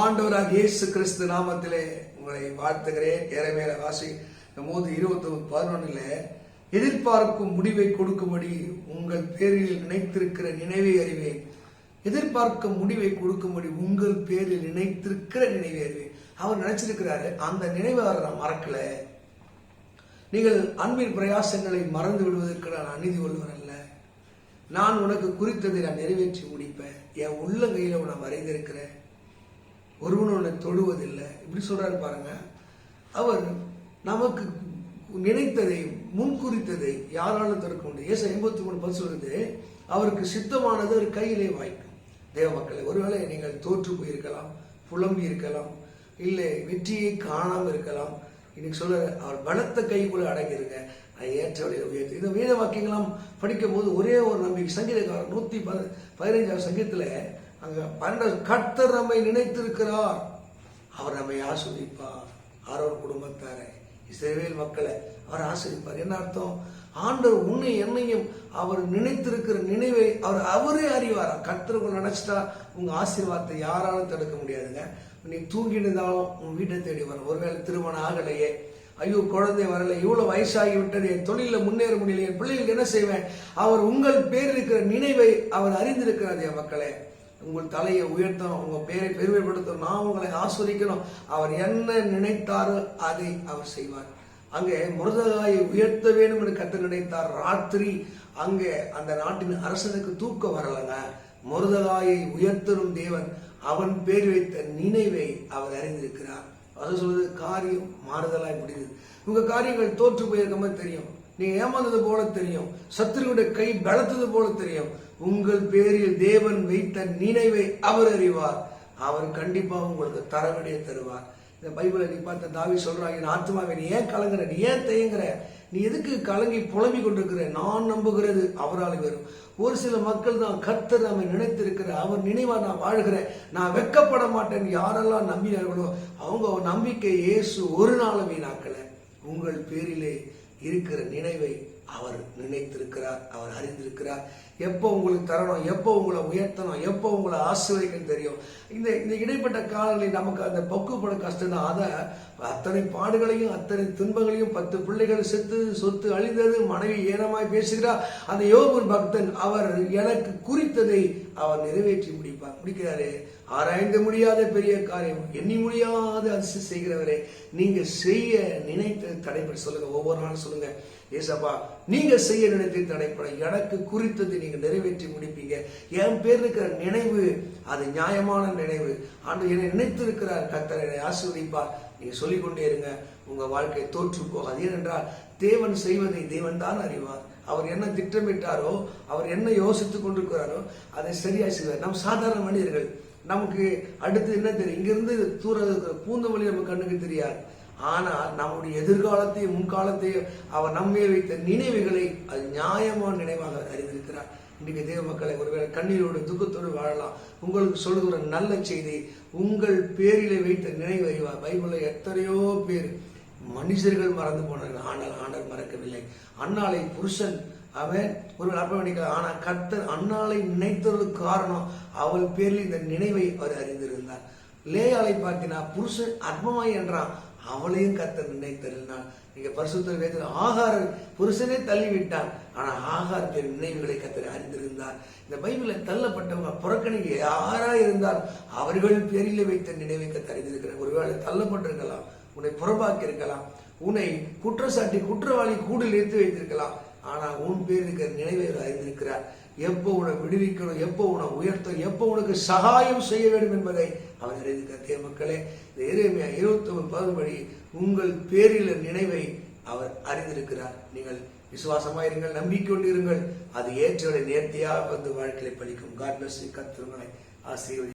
ஆண்டவராக இயேசு கிறிஸ்து நாமத்திலே உங்களை வாழ்த்துகிறேன். ஏறமேல வாசி போது இருபத்தி பதினொன்னுல எதிர்பார்க்கும் முடிவை கொடுக்கும்படி உங்கள் பேரில் நினைத்திருக்கிற நினைவை அறிவேன். எதிர்பார்க்கும் முடிவை கொடுக்கும்படி உங்கள் பேரில் நினைத்திருக்கிற நினைவை அறிவேன். அவர் நினைச்சிருக்கிறாரு அந்த நினைவை அவர் நான் மறக்கல. நீங்கள் அன்பின் பிரயாசங்களை மறந்து விடுவதற்கு நான் அநீதி கொள்வர் அல்ல. நான் உனக்கு குறித்ததை நான் நிறைவேற்றி முடிப்பேன். என் உள்ளங்கையில் நான் வரைந்திருக்கிறேன் ஒருவன் உன்னை தொடுவதில்லை. இப்படி சொல்றாரு பாருங்க. அவர் நமக்கு நினைத்ததை முன்குறித்ததை யாராலும் திறக்க முடியும் ஏசு எண்பத்தி மூணு பத்து சொல்றது அவருக்கு சித்தமானது ஒரு கையிலே வாய்க்கும். தேவ மக்களை ஒருவேளை நீங்கள் தோற்று போயிருக்கலாம் புலம்பி இருக்கலாம் இல்லை வெற்றியை காணாமல் இருக்கலாம். இன்னைக்கு சொல்ல அவர் பலத்த கைக்குள்ள அடங்கிருங்க நான் ஏற்ற வழியில் உயர்த்தி. இந்த வேத வாக்கியங்களாம் படிக்கும் போது ஒரே ஒரு நம்பிக்கை. சங்கீதக்காரர் நூற்றி ப பதினைஞ்சாவது சங்கீதத்தில் அங்க பன்னெண்டு கர்த்தர் நம்மை நினைத்திருக்கிறார். அவர் நம்மை ஆஸ்வதிப்பார் ஆரோர் குடும்பத்தாரை இசைவேல் மக்களை அவர் ஆசிரிப்பார் என்ன அர்த்தம்? ஆண்டவர் உன்னை என்னையும் அவர் நினைத்திருக்கிற நினைவை அவர் அவரே அறிவார்? கர்த்தருக்கு நினைச்சிட்டா உங்க ஆசீர்வாதத்தை யாராலும் தடுக்க முடியாதுங்க. நீ தூங்கிட்டு இருந்தாலும் உன் வீட்டை தேடி வரும் ஒருவேளை திருமணம் ஆகலையே. ஐயோ குழந்தை வரல. இவ்வளவு வயசாகி விட்டது என் தொழில முன்னேற முடியல. என் பிள்ளைகளுக்கு என்ன செய்வேன்? அவர் உங்கள் பேர் இருக்கிற நினைவை அவர் அறிந்திருக்கிறார் என் மக்களே. உங்கள் தலையை உயர்த்தணும் உங்க பேரை பெருமைப்படுத்தணும் நான் உங்களை ஆஸ்வதிக்கணும். அவர் என்ன நினைத்தாரோ அதை அவர் செய்வார். அங்கே முருதகாயை உயர்த்த வேண்டும் என்று கத்து நினைத்தார். ராத்திரி அங்கே அந்த நாட்டின் அரசனுக்கு தூக்கம் வரலங்க. முருதகாயை உயர்த்தரும் தேவன். அவன் பேர் வைத்த நினைவை அவர் அறிந்திருக்கிறார். அது சொல்றது காரியம் மாறுதலாக இப்படி உங்கள் காரியங்கள் தோற்று போயிருக்க மாதிரி தெரியும். நீங்கள் ஏமாந்தது போல தெரியும். சத்துருவுடைய கை பலத்தது போல தெரியும். உங்கள் பேரில் தேவன் வைத்த நினைவை அவர் அறிவார். அவர் கண்டிப்பாக உங்களுக்கு தரவடைய தருவார். இந்த பைபிளை நீ பார்த்த தாவி சொல்கிறாங்க என் ஆத்மாவை நீ ஏன் கலங்குற? நீ ஏன் தயங்குற நீ எதுக்கு கலங்கி புலம்பிக் கொண்டிருக்கிற? நான் நம்புகிறது அவரால் வரும் ஒரு சில மக்கள் தான் கர்த்தர் நம்மை நினைத்திருக்கிற அவர் நினைவா நான் வாழ்கிறேன் நான் வெட்கப்பட மாட்டேன் யாரெல்லாம் நம்பினார்களோ அவங்க நம்பிக்கை இயேசு ஒரு நாளும் வீணாக்கலை. உங்கள் பேரிலே இருக்கிற நினைவை அவர் நினைத்திருக்கிறார் அவர் அறிந்திருக்கிறார். எப்போ உங்களுக்கு தரணும் எப்போ உங்களை உயர்த்தணும் எப்போ உங்களை ஆசிரியர்கள் தெரியும். இந்த இந்த இடைப்பட்ட காலங்களில் நமக்கு அந்த பக்குவப்பட கஷ்டம் தான் அதை அத்தனை பாடுகளையும் அத்தனை துன்பங்களையும் பத்து பிள்ளைகள் செத்து சொத்து அழிந்தது மனைவி ஏனமாய் பேசுகிறார் அந்த யோகன் பக்தன் அவர் எனக்கு குறித்ததை அவர் நிறைவேற்றி முடிப்பார் முடிக்கிறாரே. ஆராய்ந்து முடியாத பெரிய காரியம் எண்ணி முடியாத அதிசயம் செய்கிறவரே. நீங்க செய்ய நினைத்த தடைப்பட சொல்லுங்க ஒவ்வொரு நாளும் சொல்லுங்க. ஏசப்பா நீங்க செய்ய நினைத்து தடைப்படும் எனக்கு குறித்ததை நீங்க நிறைவேற்றி முடிப்பீங்க. என் பேர் இருக்கிற நினைவு அது நியாயமான நினைவு. ஆண்டு என்னை நினைத்திருக்கிறார் கத்தர் என்னை ஆசீர்வதிப்பார். நீங்க சொல்லிக்கொண்டே இருங்க உங்க வாழ்க்கை தோற்று போகாது. ஏனென்றால் தேவன் செய்வதை தேவன் தான் அறிவார். அவர் என்ன திட்டமிட்டாரோ அவர் என்ன யோசித்துக் கொண்டிருக்கிறாரோ அதை சரியா செய்வார். நம் சாதாரண மனிதர்கள் நமக்கு அடுத்து என்ன தெரியும்? இங்கிருந்து தூர இருக்கிற பூந்த வழி நம்ம கண்ணுக்கு தெரியாது. ஆனால் நம்முடைய எதிர்காலத்தையும் முன்காலத்தையும் அவர் நம்மே வைத்த நினைவுகளை அது நியாயமான நினைவாக அறிந்திருக்கிறார். இன்றைக்கு தேவ மக்களை ஒருவேளை கண்ணீரோடு துக்கத்தோடு வாழலாம். உங்களுக்கு சொல்லுகிற நல்ல செய்தி உங்கள் பேரிலே வைத்த நினைவு அறிவார் பைபிளில் எத்தனையோ பேர் மனுஷர்கள் மறந்து போனார்கள். ஆனால் ஆண்டர் மறக்கவில்லை. அன்னாலை புருஷன் அவன் ஒரு அர்ப்பணிக்கிறார் ஆனால் கர்த்தர் அன்னாலை நினைத்ததற்கு காரணம் அவள் பேரில் இந்த நினைவை அவர் அறிந்திருந்தார். லேயாலை பார்த்தினா புருஷன் அற்பமாய் என்றான். அவளையும் கர்த்தர் நினைத்திருந்தான் நீங்க பரிசுத்தர் வேதத்தில் ஆகார புருஷனே தள்ளிவிட்டார். ஆனா ஆகார் பேர் நினைவுகளை கத்தர் அறிந்திருந்தார். இந்த பைபிளில் தள்ளப்பட்டவங்க புறக்கணிக்க யாரா இருந்தால் அவர்கள் பேரில் வைத்த நினைவை கர்த்தர் அறிந்திருக்கிறார். ஒருவேளை தள்ளப்பட்டிருக்கலாம் உன்னை புறம்பாக்கி இருக்கலாம் உன்னை குற்றச்சாட்டி குற்றவாளி கூடில் எடுத்து வைத்திருக்கலாம். ஆனா உன் பேர் இருக்கிற நினைவை அறிந்திருக்கிறார். எப்போ உன்னை விடுவிக்கணும் எப்போ உன்னை உயர்த்தணும் எப்போ உனக்கு சகாயம் செய்ய வேண்டும் என்பதை அவர் அறிந்து கத்திய மக்களே இந்த எரேமியா இருபத்தி ஒன்று பதினபடி உங்கள் பேரில் நினைவை அவர் அறிந்திருக்கிறார். நீங்கள் விசுவாசமாயிருங்கள் நம்பிக்கை கொண்டிருங்கள் அது ஏற்றவரை நேர்த்தியாக வந்து வாழ்க்கையை படிக்கும் காட் பிளஸ் கத்திரங்களை ஆசீர்வதி